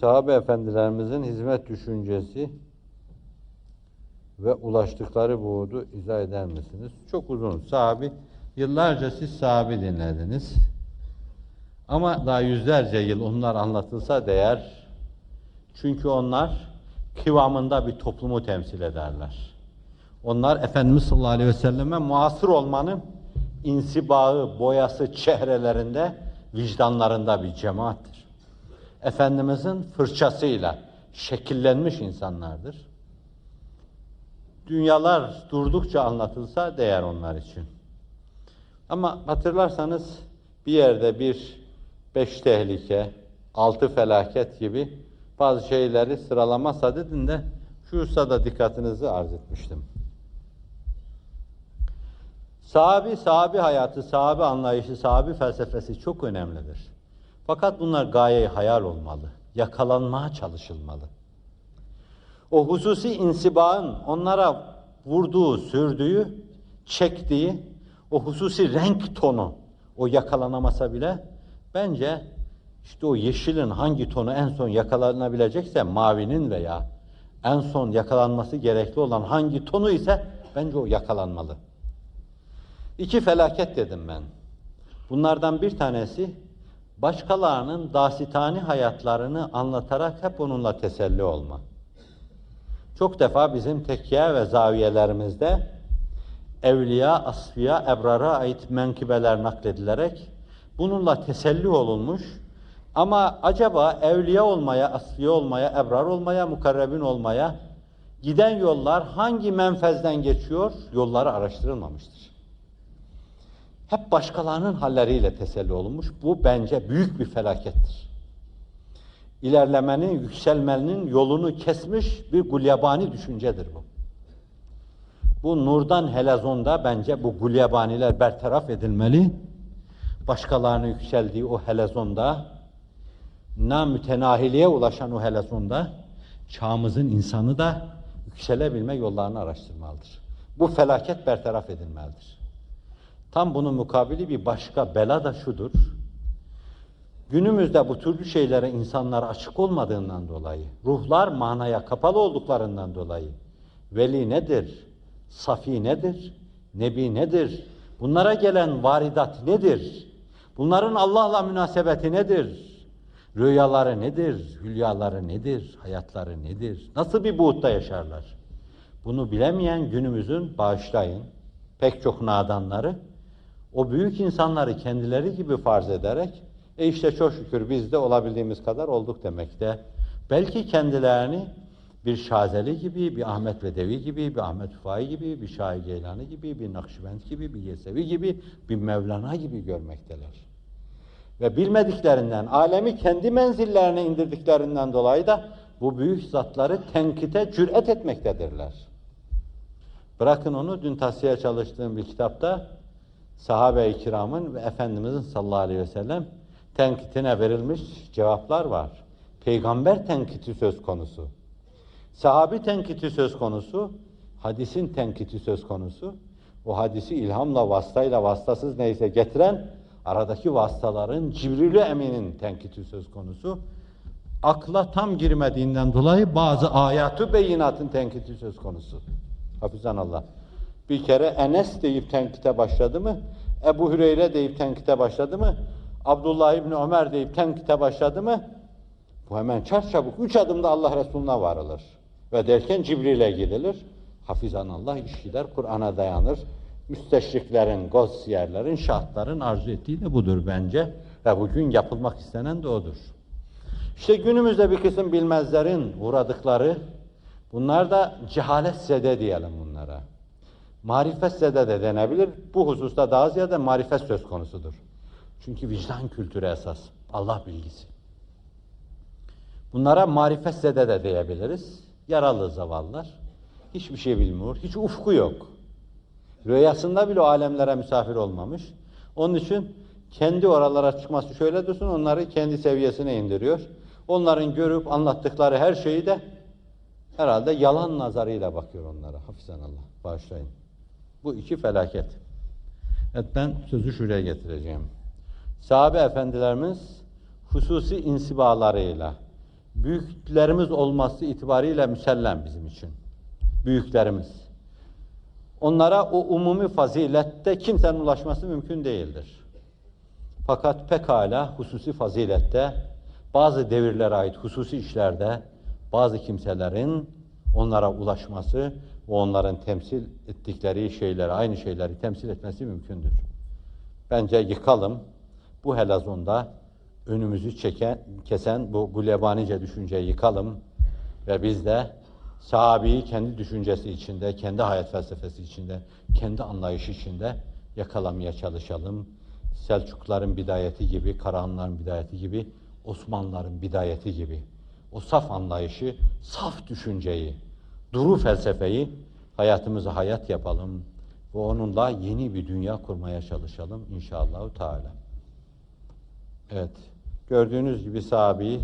sahabe efendilerimizin hizmet düşüncesi ve ulaştıkları buğdu izah eder misiniz? Çok uzun. Sahabi, yıllarca siz sahabi dinlediniz. Ama daha yüzlerce yıl onlar anlatılsa değer. Çünkü onlar kıvamında bir toplumu temsil ederler. Onlar Efendimiz sallallahu aleyhi ve selleme muasır olmanın insibağı, boyası çehrelerinde, vicdanlarında bir cemaattir. Efendimizin fırçasıyla şekillenmiş insanlardır. Dünyalar durdukça anlatılsa değer onlar için. Ama hatırlarsanız bir yerde bir beş tehlike, altı felaket gibi bazı şeyleri sıralamazsa dedin de şu hususada dikkatinizi arz etmiştim. Sahabi, sahabi hayatı, sahabi anlayışı, sahabi felsefesi çok önemlidir. Fakat bunlar gaye hayal olmalı, yakalanmaya çalışılmalı. O hususi insibağın onlara vurduğu, sürdüğü, çektiği o hususi renk tonu, o yakalanamasa bile bence işte o yeşilin hangi tonu en son yakalanabilecekse mavinin veya en son yakalanması gerekli olan hangi tonu ise bence o yakalanmalı. İki felaket dedim ben. Bunlardan bir tanesi başkalarının dasitani hayatlarını anlatarak hep onunla teselli olma. Çok defa bizim tekkiye ve zaviyelerimizde evliya, asfiya, ebrara ait menkibeler nakledilerek bununla teselli olunmuş. Ama acaba evliya olmaya, asfiya olmaya, ebrar olmaya, mukarrebin olmaya giden yollar hangi menfezden geçiyor? Yolları araştırılmamıştır. Hep başkalarının halleriyle teselli olunmuş. Bu bence büyük bir felakettir. İlerlemenin, yükselmenin yolunu kesmiş bir gulyabani düşüncedir bu. Bu nurdan helezonda bence bu gulyabaniler bertaraf edilmeli. Başkalarının yükseldiği o helezonda, namütenahiliğe ulaşan o helezonda, çağımızın insanı da yükselebilme yollarını araştırmalıdır. Bu felaket bertaraf edilmelidir. Tam bunun mukabili bir başka bela da şudur. Günümüzde bu türlü şeylere insanlar açık olmadığından dolayı, ruhlar manaya kapalı olduklarından dolayı, veli nedir, safi nedir, nebi nedir, bunlara gelen varidat nedir, bunların Allah'la münasebeti nedir, rüyaları nedir, hülyaları nedir, hayatları nedir, nasıl bir buğutta yaşarlar? Bunu bilemeyen günümüzün bağışlayın, pek çok nadanları, o büyük insanları kendileri gibi farz ederek, e işte çok şükür biz de olabildiğimiz kadar olduk demekte. Belki kendilerini bir Şazeli gibi, bir Ahmet Vedevi gibi, bir Ahmet Ufai gibi, bir Şahi Geylani gibi, bir Nakşibend gibi, bir Yesevi gibi, bir Mevlana gibi görmekteler. Ve bilmediklerinden, alemi kendi menzillerine indirdiklerinden dolayı da bu büyük zatları tenkite cüret etmektedirler. Bırakın onu dün tahsiye çalıştığım bir kitapta sahabe-i kiramın ve Efendimizin sallallahu aleyhi ve sellem tenkitine verilmiş cevaplar var. Peygamber tenkiti söz konusu. Sahabi tenkiti söz konusu. Hadisin tenkiti söz konusu. O hadisi ilhamla, vasıtayla, vasıtasız neyse getiren aradaki vasıtaların Cibril-i Emin'in tenkiti söz konusu. Akla tam girmediğinden dolayı bazı ayatı beyinatın tenkiti söz konusu. Hafizan Allah. Bir kere Enes deyip tenkite başladı mı? Ebu Hüreyre deyip tenkite başladı mı? Abdullah İbni Ömer deyip tenkite başladı mı? Bu hemen çarçabuk üç adımda Allah Resulüne varılır. Ve derken Cibril'e gidilir. Hafizan Allah iş gider, Kur'an'a dayanır. Müsteşriklerin, gossiyerlerin, şahtların arzu ettiği de budur bence. Ve bugün yapılmak istenen de odur. İşte günümüzde bir kısım bilmezlerin uğradıkları, bunlar da cehalet zede diyelim bunlara. Marifet zede de denebilir. Bu hususta daha ziyade marifet söz konusudur. Çünkü vicdan kültürü esas. Allah bilgisi. Bunlara marifet zede de diyebiliriz. Yaralı zavallılar. Hiçbir şey bilmiyor. Hiç ufku yok. Rüyasında bile o alemlere misafir olmamış. Onun için kendi oralara çıkması şöyle dursun, onları kendi seviyesine indiriyor. Onların görüp anlattıkları her şeyi de herhalde yalan nazarıyla bakıyor onlara. Hafizan Allah. Bağışlayın. Bu iki felaket. Evet ben sözü şuraya getireceğim. Sahabe efendilerimiz hususi insibalarıyla, büyüklerimiz olması itibariyle müsellem bizim için. Büyüklerimiz. Onlara o umumi fazilette kimsenin ulaşması mümkün değildir. Fakat pekala hususi fazilette, bazı devirlere ait hususi işlerde bazı kimselerin onlara ulaşması onların temsil ettikleri şeyleri, aynı şeyleri temsil etmesi mümkündür. Bence yıkalım. Bu helazonda önümüzü çeken, kesen bu gulebanice düşünceyi yıkalım ve biz de sahabeyi kendi düşüncesi içinde, kendi hayat felsefesi içinde, kendi anlayışı içinde yakalamaya çalışalım. Selçukluların bidayeti gibi, Karahanlıların bidayeti gibi, Osmanlıların bidayeti gibi o saf anlayışı, saf düşünceyi, duru felsefeyi hayatımıza hayat yapalım ve onunla yeni bir dünya kurmaya çalışalım inşallah Teala. Evet, gördüğünüz gibi sahabeyi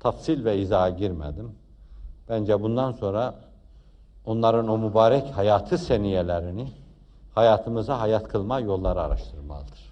tafsil ve izaha girmedim. Bence bundan sonra onların o mübarek hayatı seniyelerini hayatımıza hayat kılma yolları araştırmalıdır.